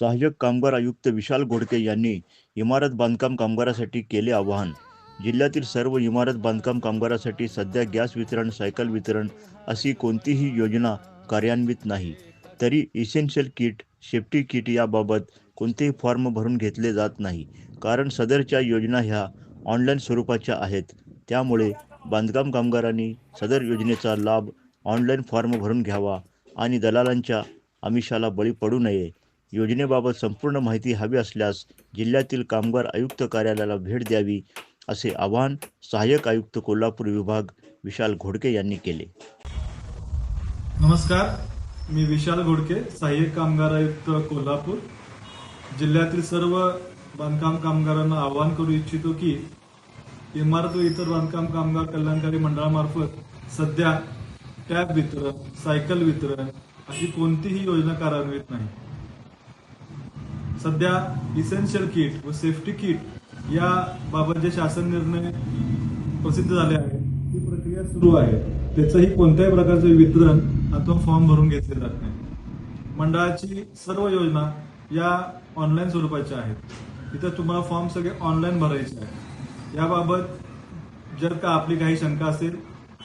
सहाय्यक कामगार आयुक्त विशाल घोडके यांनी इमारत बांधकाम कामगारासाठी केले आवाहन. जिल्ह्यातील सर्व इमारत बांधकाम कामगारासाठी सध्या गॅस वितरण सायकल वितरण अशी कोणतीही योजना कार्यान्वित नाही. तरी इसेन्शियल किट सेफ्टी किट याबाबत कोणतेही फॉर्म भरून घेतले जात नाही. कारण सदरच्या योजना ह्या ऑनलाईन स्वरूपाच्या आहेत. त्यामुळे बांधकाम कामगारांनी सदर योजनेचा लाभ ऑनलाईन फॉर्म भरून घ्यावा आणि दलालांच्या आमिषाला बळी पडू नये. योजनेबाबत संपूर्ण माहिती हवी असल्यास जिल्ह्यातील कामगार आयुक्त कार्यालयाला भेट द्यावी असे आवाहन सहाय्यक आयुक्त कोल्हापूर विभाग विशाल घोडके यांनी केले. नमस्कार मी विशाल घोडके सहाय्यक कामगार आयुक्त कोल्हापूर. जिल्ह्यातील सर्व बांधकाम कामगारांना आवाहन करू इच्छितो की इमारत व इतर बांधकाम कामगार कल्याणकारी मंडळामार्फत सध्या टॅब वितरण सायकल वितरण अशी कोणतीही योजना कार्यान्वित नाही. सध्या इसेन्शियल किट व सेफ्टी किट या बाबत जे शासन निर्णय प्रसिद्ध झाले आहेत ती प्रक्रिया सुरू आहे. त्याचंही कोणत्याही प्रकारचे वितरण अथवा फॉर्म भरून घेतले जात नाही. मंडळाची सर्व योजना या ऑनलाईन स्वरूपाच्या आहेत. इथं तुम्हाला फॉर्म सगळे ऑनलाईन भरायचे आहेत. याबाबत जर का आपली काही शंका असेल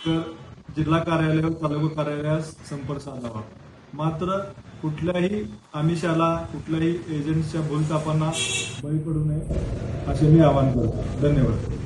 तर जिल्हा कार्यालय व तालुका कार्यालयास संपर्क साधावा. मात्र कुठल्याही आमिषाला कुठल्याही एजंटच्या भूलतापांना बळी पडू नये असे मी आवाहन करतो. धन्यवाद.